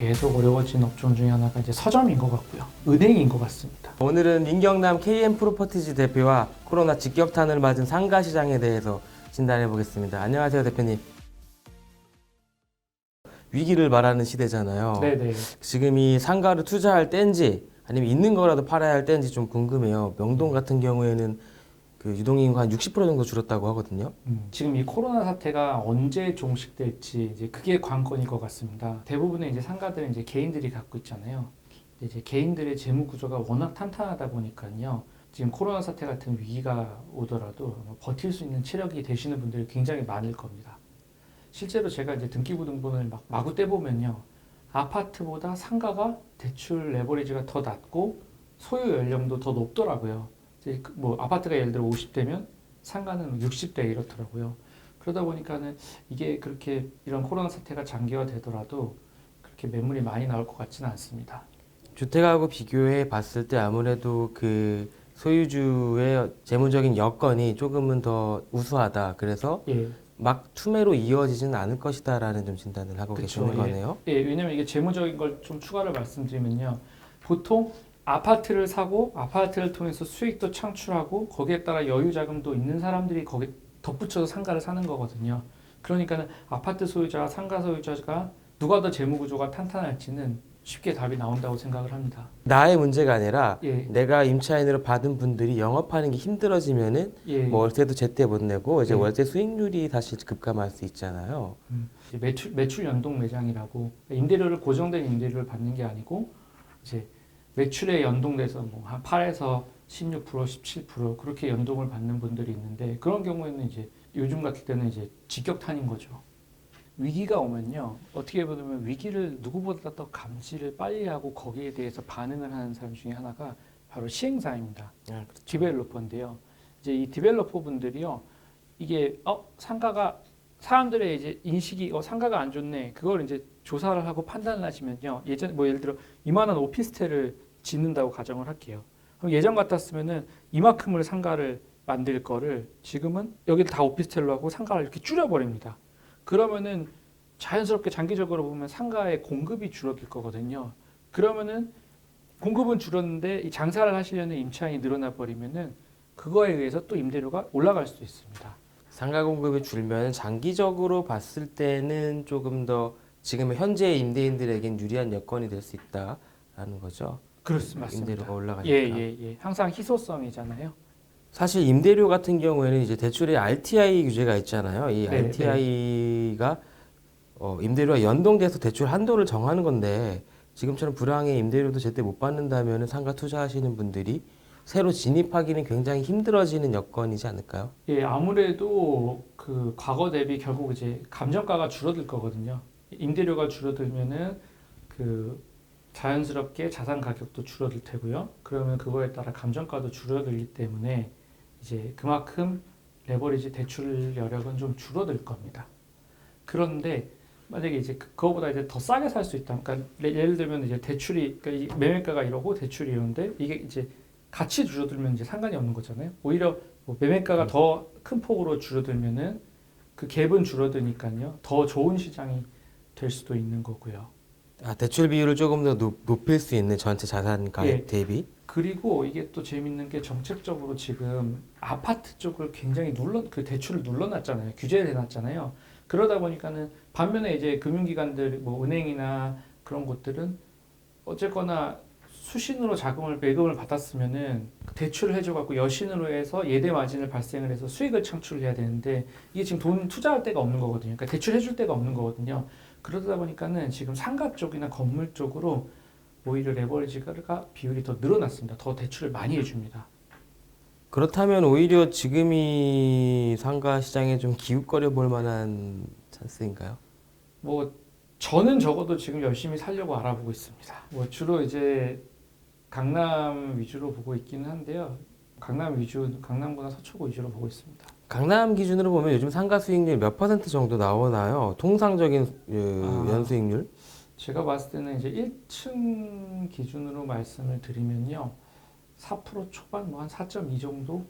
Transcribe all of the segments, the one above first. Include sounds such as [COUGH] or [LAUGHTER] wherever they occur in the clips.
계속 어려워진 업종 중에 하나가 이제 서점인 것 같고요. 은행인 것 같습니다. 오늘은 민경남 KM 프로퍼티지 대표와 코로나 직격탄을 맞은 상가 시장에 대해서 진단해 보겠습니다. 안녕하세요, 대표님. 위기를 말하는 시대잖아요. 네네. 지금 이 상가를 투자할 때인지 아니면 있는 거라도 팔아야 할 때인지 좀 궁금해요. 명동 같은 경우에는 그 유동인구 한60% 정도 줄었다고 하거든요. 음, 지금 이 코로나 사태가 언제 종식될지 이제 그게 관건일 것 같습니다. 대부분의 이제 상가들은 이제 개인들이 갖고 있잖아요. 이제 개인들의 재무 구조가 워낙 탄탄하다 보니까요. 지금 코로나 사태 같은 위기가 오더라도 뭐 버틸 수 있는 체력이 되시는 분들이 굉장히 많을 겁니다. 실제로 제가 이제 등기부 등본을 막 마구 떼보면요. 아파트보다 상가가 대출 레버리지가 더 낮고 소유 연령도 더 높더라고요. 이제 그뭐 아파트가 예를 들어 50대면 상가는 60대 이렇더라고요. 그러다 보니까는 이게 그렇게 이런 코로나 사태가 장기화 되더라도 그렇게 매물이 많이 나올 것 같지는 않습니다. 주택하고 비교해 봤을 때 아무래도 그 소유주의 재무적인 여건이 조금은 더 우수하다. 그래서 예. 막 투매로 이어지지는 않을 것이다라는 좀 진단을 하고 그쵸, 계시는 예. 거네요. 예, 왜냐면 이게 재무적인 걸 좀 추가를 말씀드리면요. 보통 아파트를 사고 아파트를 통해서 수익도 창출하고 거기에 따라 여유 자금도 있는 사람들이 거기 덧붙여서 상가를 사는 거거든요. 그러니까는 아파트 소유자와 상가 소유자가 누가 더 재무 구조가 탄탄할지는 쉽게 답이 나온다고 생각을 합니다. 나의 문제가 아니라 예, 내가 임차인으로 받은 분들이 영업하는 게 힘들어지면은 예. 뭐 월세도 제때 못 내고 이제 예. 월세 수익률이 다시 급감할 수 있잖아요. 이제 매출 매출 연동 매장이라고 임대료를 고정된 임대료를 받는 게 아니고 이제 매출에 연동돼서 뭐 한 8에서 16% 17% 그렇게 연동을 받는 분들이 있는데 그런 경우에는 이제 요즘 같을 때는 이제 직격탄인 거죠. 위기가 오면요 어떻게 보면 위기를 누구보다 더 감지를 빨리 하고 거기에 대해서 반응을 하는 사람 중에 하나가 바로 시행사입니다. 아, 디벨로퍼인데요. 이제 이 디벨로퍼 분들이요. 이게 어 상가가 사람들의 이제 인식이 어 상가가 안 좋네. 그걸 이제 조사를 하고 판단을 하시면요. 예전 뭐 예를 들어 이만한 오피스텔을 짓는다고 가정을 할게요. 그럼 예전 같았으면은 이만큼을 상가를 만들 거를 지금은 여기를 다 오피스텔로 하고 상가를 이렇게 줄여 버립니다. 그러면은 자연스럽게 장기적으로 보면 상가의 공급이 줄어들 거거든요. 그러면은 공급은 줄었는데 이 장사를 하시려는 임차인이 늘어나 버리면은 그거에 의해서 또 임대료가 올라갈 수도 있습니다. 상가 공급이 줄면 장기적으로 봤을 때는 조금 더 지금 현재 임대인들에겐 유리한 여건이 될 수 있다라는 거죠. 그렇습니다. 임대료가 올라가니까. 예, 예, 예. 항상 희소성이잖아요. 사실 임대료 같은 경우에는 이제 대출에 RTI 규제가 있잖아요. 이 네, RTI가 어, 임대료와 연동돼서 대출 한도를 정하는 건데 지금처럼 불황에 임대료도 제때 못 받는다면 상가 투자하시는 분들이 새로 진입하기는 굉장히 힘들어지는 여건이지 않을까요? 예, 아무래도 그 과거 대비 결국 이제 감정가가 줄어들 거거든요. 임대료가 줄어들면은 그 자연스럽게 자산 가격도 줄어들 테고요. 그러면 그거에 따라 감정가도 줄어들기 때문에 이제 그만큼 레버리지 대출 여력은 좀 줄어들 겁니다. 그런데 만약에 이제 그- 그거보다 이제 더 싸게 살 수 있다. 그러니까 예- 예를 들면 이제 대출이 그러니까 이 매매가가 이러고 대출이 이런데 이게 이제 같이 줄어들면 이제 상관이 없는 거잖아요. 오히려 뭐 매매가가 더큰 폭으로 줄어들면은 그 갭은 줄어드니까요. 더 좋은 시장이 될 수도 있는 거고요. 아, 대출 비율을 조금 더 높, 높일 수 있는 전체 자산 가액 예. 대비 그리고 이게 또 재밌는 게 정책적으로 지금 아파트 쪽을 굉장히 눌러 그 대출을 눌러놨잖아요. 규제를 해놨잖아요. 그러다 보니까는 반면에 이제 금융기관들 뭐 은행이나 그런 곳들은 어쨌거나 수신으로 자금을 매금을 받았으면은 대출을 해줘갖고 여신으로 해서 예대 마진을 발생을 해서 수익을 창출해야 되는데 이게 지금 돈 투자할 데가 없는 거거든요. 그러니까 대출해줄 데가 없는 거거든요. 그러다 보니까는 지금 상가 쪽이나 건물 쪽으로 오히려 레버리지가 비율이 더 늘어났습니다. 더 대출을 많이 해줍니다. 그렇다면 오히려 지금이 상가 시장에 좀 기웃거려 볼 만한 찬스인가요? 뭐 저는 적어도 지금 열심히 살려고 알아보고 있습니다. 뭐 주로 이제 강남 위주로 보고 있기는 한데요. 강남 위주, 강남보다 서초구 위주로 보고 있습니다. 강남 기준으로 보면 요즘 상가 수익률 몇 퍼센트 정도 나오나요? 통상적인 어, 아. 연수익률? 제가 봤을 때는 이제 1층 기준으로 말씀을 드리면요. 4% 초반 뭐 한 4.2 정도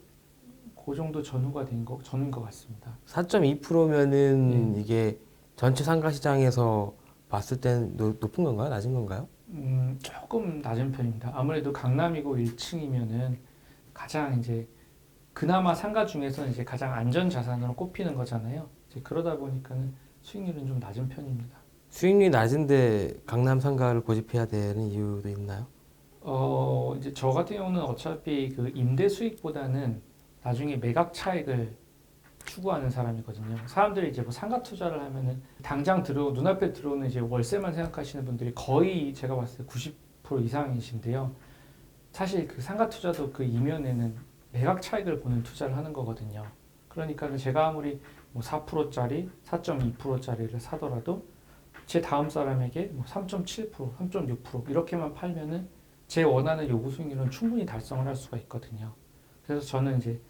그 정도 전후가 된 거, 전인 것 같습니다. 4.2%면은 예. 이게 전체 상가 시장에서 봤을 때는 노- 높은 건가요? 낮은 건가요? 음, 조금 낮은 편입니다. 아무래도 강남이고 1층이면은 가장 이제 그나마 상가 중에서는 이제 가장 안전 자산으로 꼽히는 거잖아요. 이제 그러다 보니까는 수익률은 좀 낮은 편입니다. 수익률이 낮은데 강남 상가를 고집해야 되는 이유도 있나요? 어, 이제 저 같은 경우는 어차피 그 임대 수익보다는 나중에 매각 차익을 추구하는 사람이거든요. 사람들이 이제 뭐 상가 투자를 하면은 당장 들어 눈앞에 들어오는 이제 월세만 생각하시는 분들이 거의 제가 봤을 때 90% 이상이신데요. 사실 그 상가 투자도 그 이면에는 매각 차익을 보는 투자를 하는 거거든요. 그러니까 제가 아무리 뭐 4%짜리, 4.2%짜리를 사더라도 제 다음 사람에게 뭐 3.7%, 3.6% 이렇게만 팔면은 제 원하는 요구 수익률은 충분히 달성을 할 수가 있거든요. 그래서 저는 이제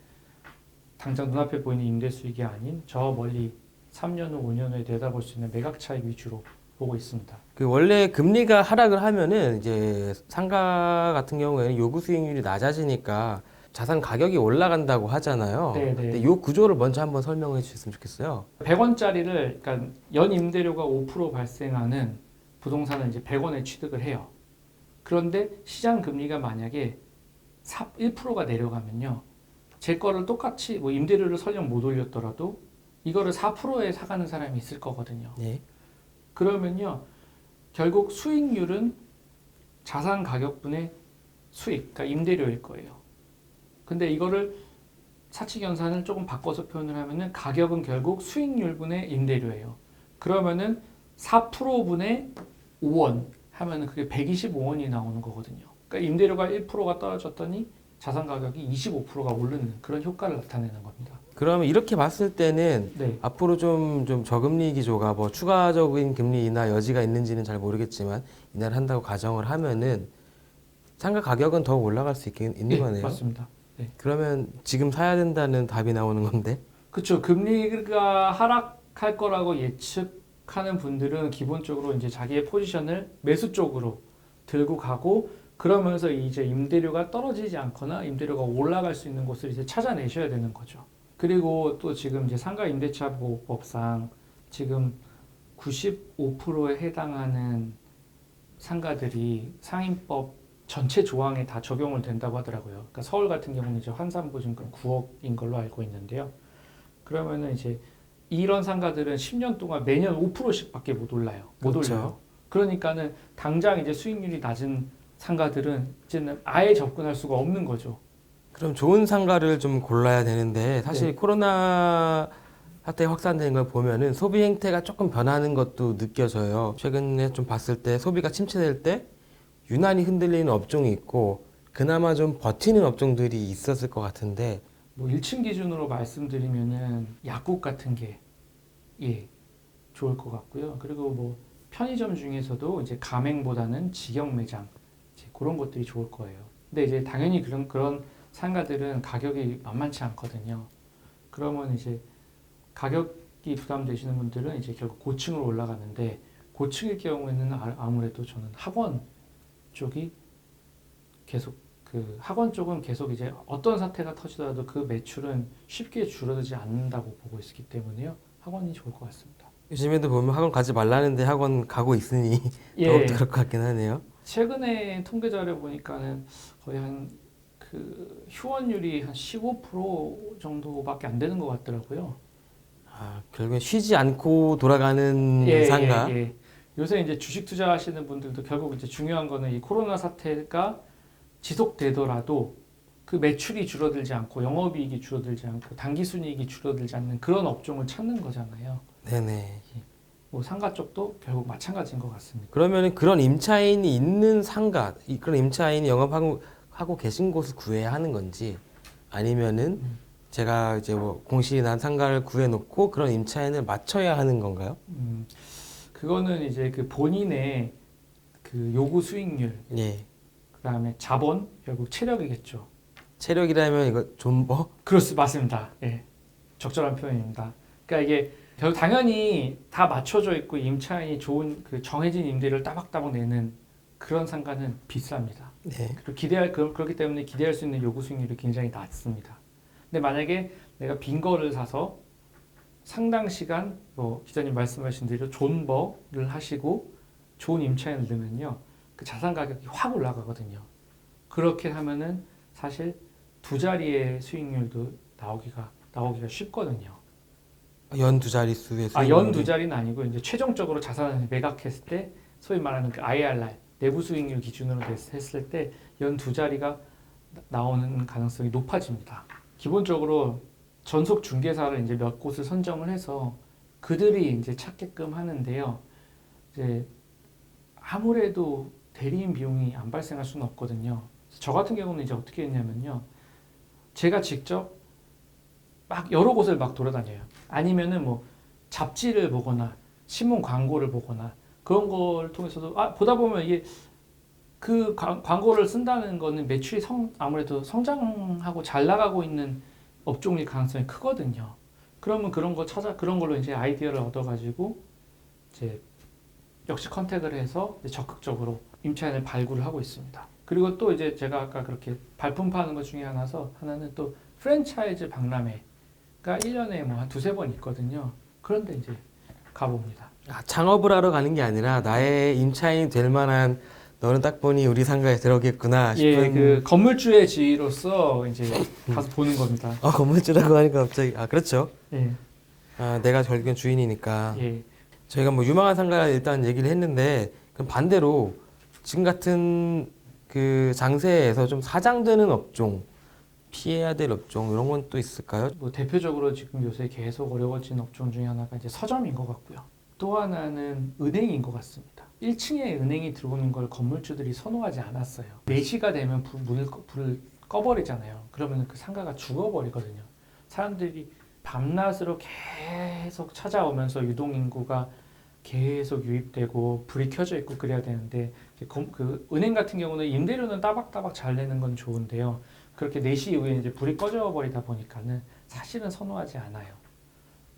당장 눈앞에 보이는 임대 수익이 아닌 저 멀리 3년 후, 5년 후에 내다볼 수 있는 매각 차익 위주로 보고 있습니다. 그 원래 금리가 하락을 하면은 이제 상가 같은 경우에는 요구 수익률이 낮아지니까 자산 가격이 올라간다고 하잖아요. 네, 네. 근데 요 구조를 먼저 한번 설명해 주셨으면 좋겠어요. 100원짜리를 그러니까 연 임대료가 5% 발생하는 부동산을 이제 100원에 취득을 해요. 그런데 시장 금리가 만약에 4, 1%가 내려가면요. 제 거를 똑같이 뭐 임대료를 설령 못 올렸더라도 이거를 4%에 사가는 사람이 있을 거거든요. 네. 그러면요. 결국 수익률은 자산 가격분의 수익, 그러니까 임대료일 거예요. 근데 이거를 사칙연산을 조금 바꿔서 표현을 하면은 가격은 결국 수익률분의 임대료예요. 그러면은 4%분의 5원 하면은 그게 125원이 나오는 거거든요. 그러니까 임대료가 1%가 떨어졌더니 자산 가격이 25%가 오르는 그런 효과를 나타내는 겁니다. 그러면 이렇게 봤을 때는 네. 앞으로 좀, 좀 저금리 기조가 뭐 추가적인 금리 인하 여지가 있는지는 잘 모르겠지만 인하를 한다고 가정을 하면은 상가 가격은 더 올라갈 수 있긴 있는 네, 거네요. 맞습니다. 그러면 지금 사야 된다는 답이 나오는 건데 그렇죠. 금리가 하락할 거라고 예측하는 분들은 기본적으로 이제 자기의 포지션을 매수 쪽으로 들고 가고 그러면서 이제 임대료가 떨어지지 않거나 임대료가 올라갈 수 있는 곳을 이제 찾아내셔야 되는 거죠. 그리고 또 지금 이제 상가 임대차 보호법상 지금 95%에 해당하는 상가들이 상임법 전체 조항에 다 적용을 된다고 하더라고요. 그러니까 서울 같은 경우는 이제 환산보증금 9억인 걸로 알고 있는데요. 그러면은 이제 이런 상가들은 10년 동안 매년 5%씩밖에 못 올라요. 못 그렇죠. 올려요. 그러니까는 당장 이제 수익률이 낮은 상가들은 이제는 아예 접근할 수가 없는 거죠. 그럼 좋은 상가를 좀 골라야 되는데 사실 네. 코로나 사태 확산된 걸 보면은 소비 행태가 조금 변하는 것도 느껴져요. 최근에 좀 봤을 때 소비가 침체될 때 유난히 흔들리는 업종이 있고 그나마 좀 버티는 업종들이 있었을 것 같은데 뭐 1층 기준으로 말씀드리면은 약국 같은 게 예, 좋을 것 같고요. 그리고 뭐 편의점 중에서도 이제 가맹보다는 직영 매장 그런 것들이 좋을 거예요. 근데 이제 당연히 그런 그런 상가들은 가격이 만만치 않거든요. 그러면 이제 가격이 부담되시는 분들은 이제 결국 고층으로 올라가는데 고층일 경우에는 아- 아무래도 저는 학원 쪽이 계속 그 학원 쪽은 계속 이제 어떤 사태가 터지더라도 그 매출은 쉽게 줄어들지 않는다고 보고 있기 때문에요. 학원이 좋을 것 같습니다. 요즘에도 보면 학원 가지 말라는데 학원 가고 있으니 [LAUGHS] 예. 더욱더 그럴 것 같긴 하네요. 최근에 통계 자료 보니까는 거의 한 그 휴원율이 한 15% 정도밖에 안 되는 것 같더라고요. 아, 결국엔 쉬지 않고 돌아가는 예, 상가. 예, 예. 요새 이제 주식 투자하시는 분들도 결국 이제 중요한 거는 이 코로나 사태가 지속되더라도 그 매출이 줄어들지 않고 영업이익이 줄어들지 않고 단기 순이익이 줄어들지 않는 그런 업종을 찾는 거잖아요. 네네. 뭐 상가 쪽도 결국 마찬가지인 것 같습니다. 그러면 그런 임차인이 있는 상가, 이- 그런 임차인이 영업하고 하고 계신 곳을 구해야 하는 건지 아니면은 음. 제가 이제 뭐 공실이 난 상가를 구해놓고 그런 임차인을 맞춰야 하는 건가요? 음, 그거는 이제 그 본인의 그 요구 수익률, 예. 그다음에 자본, 결국 체력이겠죠. 체력이라면 이거 좀 뭐? 그렇습니다. 맞습니다. 예. 적절한 표현입니다. 그러니까 이게 결국 당연히 다 맞춰져 있고 임차인이 좋은 그 정해진 임대를 따박따박 내는 그런 상가는 비쌉니다. 네. 그리고 기대할 그- 그렇기 때문에 기대할 수 있는 요구 수익률이 굉장히 낮습니다. 근데 만약에 내가 빈 거를 사서 상당 시간 뭐 기자님 말씀하신 대로 존버를 하시고 좋은 임차인을 넣으면요 그 자산 가격이 확 올라가거든요. 그렇게 하면은 사실 두 자리의 수익률도 나오기가 나오기가 쉽거든요. 연 두 자릿수의 아, 연 두 자리는 아니고 이제 최종적으로 자산을 매각했을 때 소위 말하는 그 IRR 내부 수익률 기준으로 됐- 했을 때 연 두 자리가 나- 나오는 가능성이 높아집니다. 기본적으로 전속 중개사를 이제 몇 곳을 선정을 해서 그들이 이제 찾게끔 하는데요. 이제 아무래도 대리인 비용이 안 발생할 수는 없거든요. 저 같은 경우는 이제 어떻게 했냐면요. 제가 직접 막 여러 곳을 막 돌아다녀요. 아니면은 뭐 잡지를 보거나 신문 광고를 보거나 그런 걸 통해서도 아 보다 보면 이게 그 광- 광고를 쓴다는 거는 매출이 성 아무래도 성장하고 잘 나가고 있는 업종일 가능성이 크거든요. 그러면 그런 거 찾아 그런 걸로 이제 아이디어를 얻어가지고 이제 역시 컨택을 해서 적극적으로 임차인을 발굴을 하고 있습니다. 그리고 또 이제 제가 아까 그렇게 발품 파는 것 중에 하나서 하나는 또 프랜차이즈 박람회가 1년에 뭐 한 두세 번 있거든요. 그런데 이제 가봅니다. 아, 창업을 하러 가는 게 아니라 나의 임차인이 될 만한 너는 딱 보니 우리 상가에 들어오겠구나 싶은 예, 그 건물주의 지위로서 이제 가서 보는 겁니다. 어, 건물주라고 하니까 갑자기 아 그렇죠. 예, 아, 내가 결국엔 주인이니까 예. 저희가 뭐 유망한 상가를 일단 얘기를 했는데 그럼 반대로 지금 같은 그 장세에서 좀 사장되는 업종 피해야 될 업종 이런 건 또 있을까요? 뭐 대표적으로 지금 요새 계속 어려워진 업종 중에 하나가 이제 서점인 것 같고요. 또 하나는 은행인 것 같습니다. 1층에 은행이 들어오는 걸 건물주들이 선호하지 않았어요. 4시가 되면 불, 문을 꺼, 불을 꺼버리잖아요. 그러면 그 상가가 죽어버리거든요. 사람들이 밤낮으로 계속 찾아오면서 유동인구가 계속 유입되고 불이 켜져 있고 그래야 되는데 그 은행 같은 경우는 임대료는 따박따박 잘 내는 건 좋은데요. 그렇게 4시 이후에 이제 불이 꺼져 버리다 보니까는 사실은 선호하지 않아요.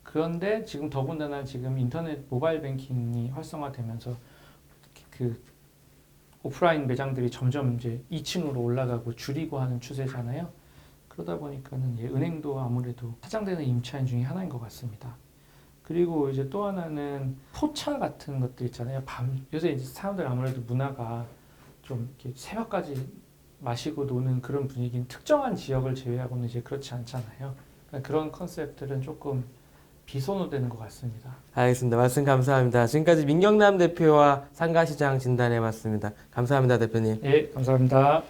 그런데 지금 더군다나 지금 인터넷 모바일 뱅킹이 활성화되면서 그 오프라인 매장들이 점점 이제 2층으로 올라가고 줄이고 하는 추세잖아요. 그러다 보니까는 예, 은행도 아무래도 사장되는 임차인 중에 하나인 것 같습니다. 그리고 이제 또 하나는 포차 같은 것들 있잖아요. 밤 요새 이제 사람들 아무래도 문화가 좀 이렇게 새벽까지 마시고 노는 그런 분위기는 특정한 지역을 제외하고는 이제 그렇지 않잖아요. 그러니까 그런 컨셉들은 조금 비선호되는 것 같습니다. 알겠습니다. 말씀 감사합니다. 지금까지 민경남 대표와 상가시장 진단해봤습니다. 감사합니다, 대표님. 예, 감사합니다.